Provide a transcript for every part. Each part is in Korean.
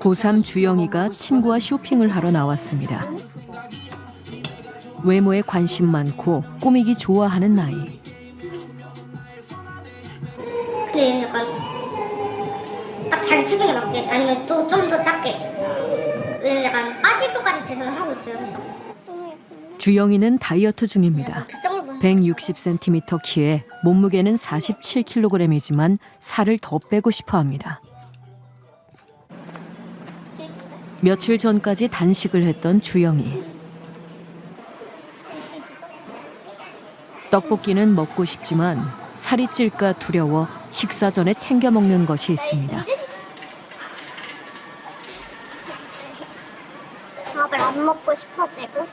고3 주영이가 친구와 쇼핑을 하러 나왔습니다. 외모에 관심 많고 꾸미기 좋아하는 나이. 근데 약간 딱 자기 체중에 맞게 아니면 또 좀 더 작게 왜냐면 약간 빠질 것까지 계산을 하고 있어요 그래서 주영이는 다이어트 중입니다. 비싼 걸 보는 160cm 키에 몸무게는 47kg이지만 살을 더 빼고 싶어 합니다. 며칠 전까지 단식을 했던 주영이. 떡볶이는 먹고 싶지만 살이 찔까 두려워 식사 전에 챙겨 먹는 것이 있습니다. 밥을 안 먹고 싶어지고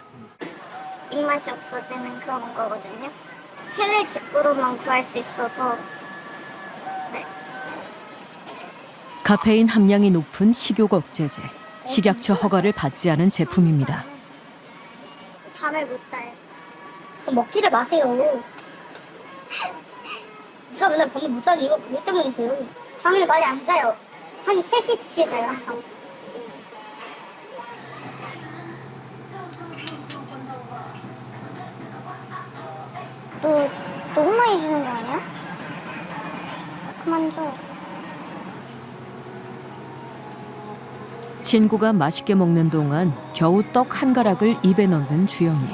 입맛이 없어지는 그런 거거든요. 해외 직구로만 구할 수 있어서 네. 카페인 함량이 높은 식욕 억제제, 식약처 허가를 받지 않은 제품입니다. 잠을 못 자요. 먹지를 마세요. 네가 맨날 밤에 못 자는 이유가 그것 때문이세요. 잠을 많이 안 자요. 한 3시, 2시에 자요 항상 그만 줘 친구가 맛있게 먹는 동안 겨우 떡 한 가락을 입에 넣는 주영이.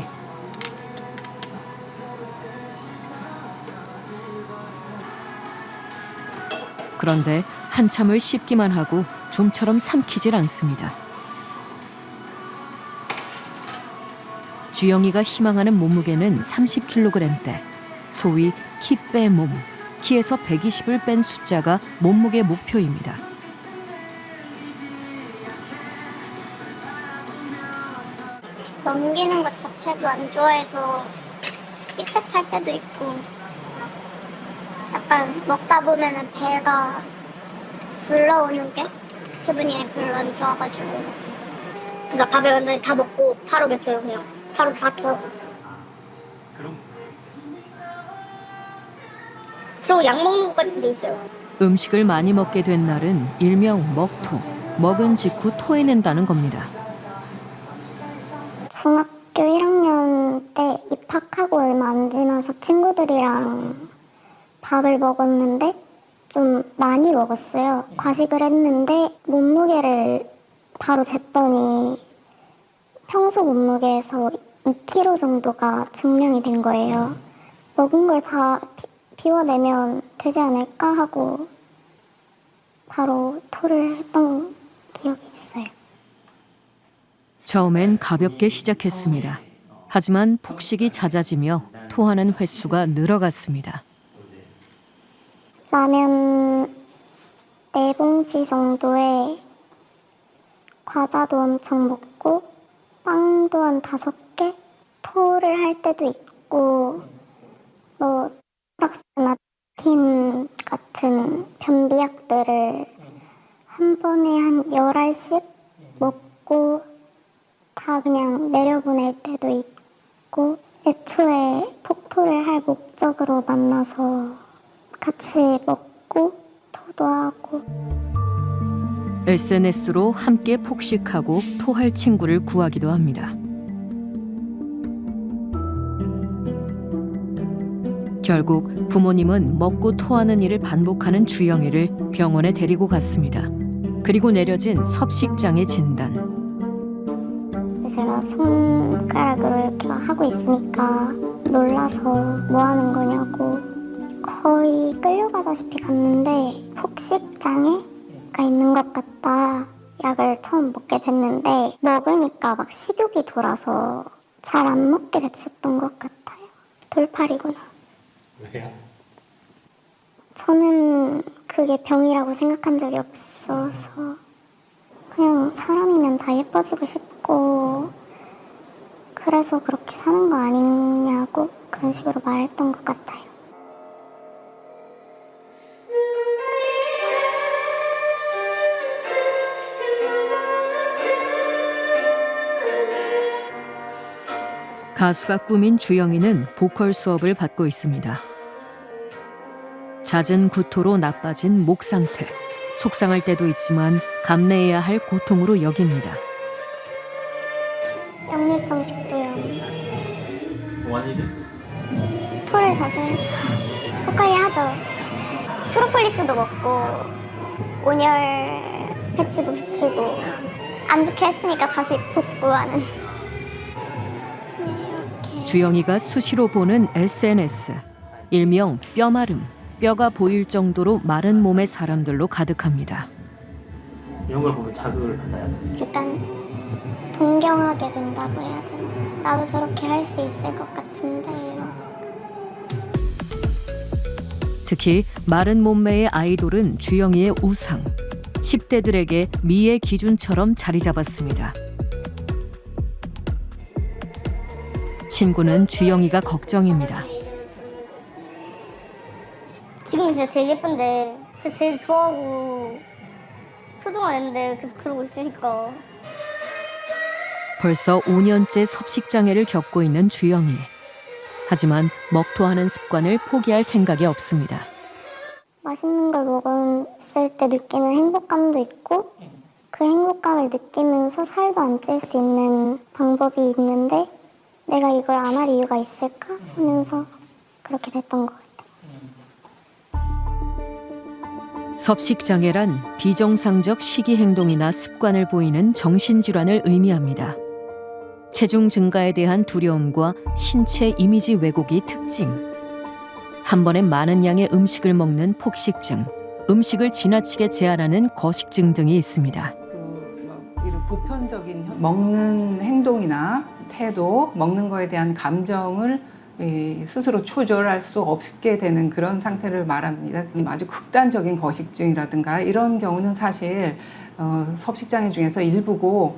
그런데 한참을 씹기만 하고 좀처럼 삼키질 않습니다. 주영이가 희망하는 몸무게는 30kg대, 소위 키 빼 몸, 키에서 120을 뺀 숫자가 몸무게 목표입니다. 넘기는 것 자체도 안 좋아해서 찌긋할 때도 있고 약간 먹다 보면은 배가 불러오는 게 기분이 별로 안 좋아가지고. 그러니까 밥을 완전히 다 먹고 바로 뱉어요 그냥. 바로 다 토하고 그리고 약 먹는 것까지도 있어요 음식을 많이 먹게 된 날은 일명 먹토, 먹은 직후 토해낸다는 겁니다. 중학교 1학년 때 입학하고 얼마 안 지나서 친구들이랑 밥을 먹었는데 좀 많이 먹었어요. 과식을 했는데 몸무게를 바로 쟀더니 평소 몸무게에서 2kg 정도가 증량이 된 거예요. 먹은 걸 다 비워내면 되지 않을까 하고 바로 토를 했던 기억이 있어요. 처음엔 가볍게 시작했습니다. 하지만 폭식이 잦아지며 토하는 횟수가 늘어갔습니다. 라면 네 봉지 정도에 과자도 엄청 먹고 빵도 한 다섯 개 토를 할 때도 있고 뭐 프락 킨 같은 변비약들을 한 번에 한 10알씩 먹고 다 그냥 내려보낼 때도 있고 애초에 폭토를 할 목적으로 만나서 같이 먹고 토도 하고 SNS로 함께 폭식하고 토할 친구를 구하기도 합니다. 결국 부모님은 먹고 토하는 일을 반복하는 주영이를 병원에 데리고 갔습니다. 그리고 내려진 섭식장애 진단. 제가 손가락으로 이렇게 막 하고 있으니까 놀라서 뭐 하는 거냐고 거의 끌려가다시피 갔는데 폭식장애가 있는 것 같다. 약을 처음 먹게 됐는데 먹으니까 막 식욕이 돌아서 잘 안 먹게 됐었던 것 같아요. 돌팔이구나. 왜요? 저는 그게 병이라고 생각한 적이 없어서 그냥 사람이면 다 예뻐지고 싶고 그래서 그렇게 사는 거 아니냐고 그런 식으로 말했던 것 같아요. 가수가 꿈인 주영이는 보컬 수업을 받고 있습니다. 잦은 구토로 나빠진 목 상태. 속상할 때도 있지만 감내해야 할 고통으로 여깁니다. 역류성 식도염. 원인은? 토를 자주 해서 포카리 하죠. 프로폴리스도 먹고 온열 패치도 붙이고 안 좋게 했으니까 다시 복구하는. 이렇게 주영이가 수시로 보는 SNS. 일명 뼈마름. 뼈가 보일 정도로 마른 몸의 사람들로 가득합니다. 이런 걸 보면 자극을 받나요? 약간 동경하게 된다고 해야 되나? 나도 저렇게 할 수 있을 것 같은데. 특히 마른 몸매의 아이돌은 주영이의 우상. 10대들에게 미의 기준처럼 자리 잡았습니다. 친구는 주영이가 걱정입니다. 지금 진짜 제일 예쁜데 진짜 제일 좋아하고 소중한 애인데 계속 그러고 있으니까 벌써 5년째 섭식장애를 겪고 있는 주영이. 하지만 먹토하는 습관을 포기할 생각이 없습니다. 맛있는 걸 먹었을 때 느끼는 행복감도 있고 그 행복감을 느끼면서 살도 안 찔 수 있는 방법이 있는데 내가 이걸 안 할 이유가 있을까 하면서 그렇게 됐던 것 같아요. 섭식장애란 비정상적 식이 행동이나 습관을 보이는 정신질환을 의미합니다. 체중 증가에 대한 두려움과 신체 이미지 왜곡이 특징. 한 번에 많은 양의 음식을 먹는 폭식증, 음식을 지나치게 제한하는 거식증 등이 있습니다. 그막 이런 보편적인 현- 먹는 행동이나 태도, 먹는 거에 대한 감정을 이, 스스로 조절할 수 없게 되는 그런 상태를 말합니다. 아주 극단적인 거식증이라든가 이런 경우는 사실 어, 섭식장애 중에서 일부고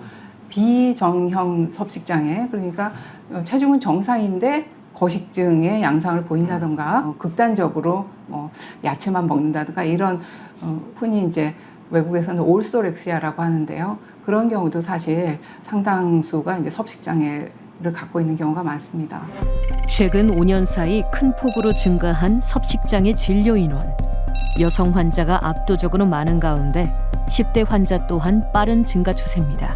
비정형 섭식장애 그러니까 어, 체중은 정상인데 거식증의 양상을 보인다던가 어, 극단적으로 뭐 야채만 먹는다든가 이런 어, 흔히 이제 외국에서는 올소렉시아라고 하는데요. 그런 경우도 사실 상당수가 이제 섭식장애를 갖고 있는 경우가 많습니다. 최근 5년 사이 큰 폭으로 증가한 섭식장애 진료 인원. 여성 환자가 압도적으로 많은 가운데 10대 환자 또한 빠른 증가 추세입니다.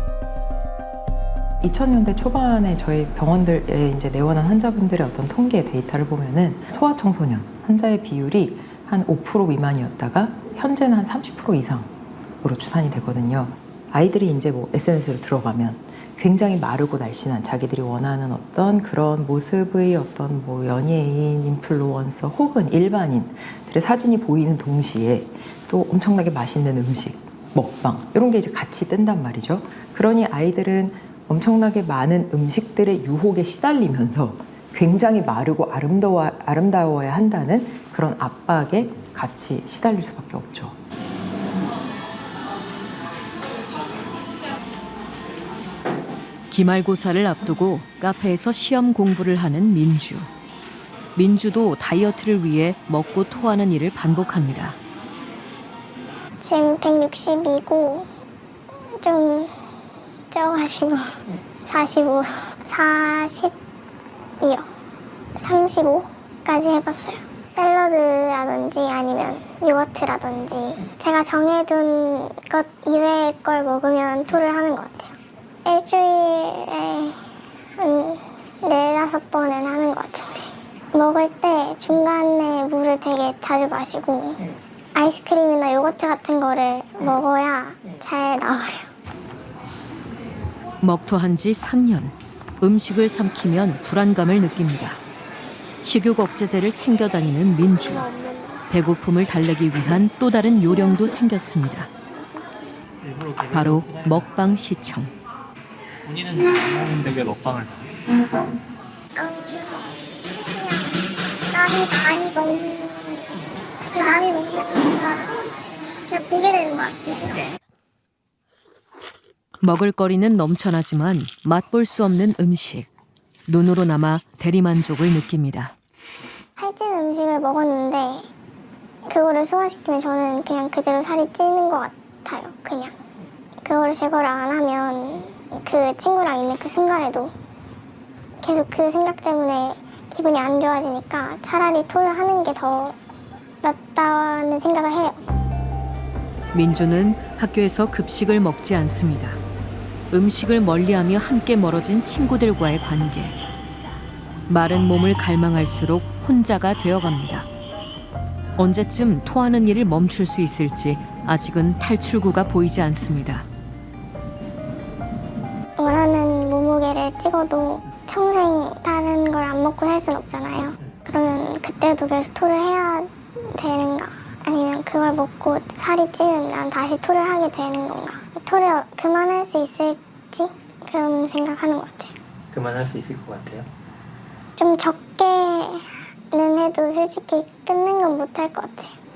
2000년대 초반에 저희 병원들에 이제 내원한 환자분들의 어떤 통계 데이터를 보면은 소아청소년 환자의 비율이 한 5% 미만이었다가 현재는 한 30% 이상으로 추산이 되거든요. 아이들이 이제 뭐 SNS로 들어가면 굉장히 마르고 날씬한 자기들이 원하는 어떤 그런 모습의 어떤 뭐 연예인, 인플루언서 혹은 일반인들의 사진이 보이는 동시에 또 엄청나게 맛있는 음식, 먹방 이런 게 이제 같이 뜬단 말이죠. 그러니 아이들은 엄청나게 많은 음식들의 유혹에 시달리면서 굉장히 마르고 아름다워, 아름다워야 한다는 그런 압박에 같이 시달릴 수밖에 없죠. 기말고사를 앞두고 카페에서 시험 공부를 하는 민주. 민주도 다이어트를 위해 먹고 토하는 일을 반복합니다. 지금 160이고 좀 쪄가지고 45, 40이요. 35까지 해봤어요. 샐러드라든지 아니면 요거트라든지 제가 정해둔 것 이외의 걸 먹으면 토를 하는 것 같아요. 일주일에 한 네다섯 번은 하는 것 같은데 먹을 때 중간에 물을 되게 자주 마시고 아이스크림이나 요거트 같은 거를 먹어야 잘 나와요. 먹토한 지 3년. 음식을 삼키면 불안감을 느낍니다. 식욕 억제제를 챙겨 다니는 민주. 배고픔을 달래기 위한 또 다른 요령도 생겼습니다. 바로 먹방 시청. 본인은 잘안 먹는데 왜 먹방을 남이 많이 먹는 그 남이 먹는 거 그냥 보게 되는 것 같아요. 먹을거리는 넘쳐나지만 맛볼 수 없는 음식. 눈으로 남아 대리만족을 느낍니다. 살찐 음식을 먹었는데 그거를 소화시키면 저는 그냥 그대로 살이 찌는 것 같아요. 그냥 그거를 제거를 안 하면 그 친구랑 있는 그 순간에도 계속 그 생각 때문에 기분이 안 좋아지니까 차라리 토를 하는 게 더 낫다는 생각을 해요. 민주는 학교에서 급식을 먹지 않습니다. 음식을 멀리하며 함께 멀어진 친구들과의 관계. 마른 몸을 갈망할수록 혼자가 되어갑니다. 언제쯤 토하는 일을 멈출 수 있을지 아직은 탈출구가 보이지 않습니다. 그러면 그때도 계속 토를 해야 되는가? 아니면 그걸 먹고 살이 찌면 난 다시 토를 하게 되는 건가? 토를 그만할 수 있을지 그런 생각하는 것 같아요. 그만할 수 있을 것 같아요. 좀 적게는 해도 솔직히 끊는 건 못할 것 같아요.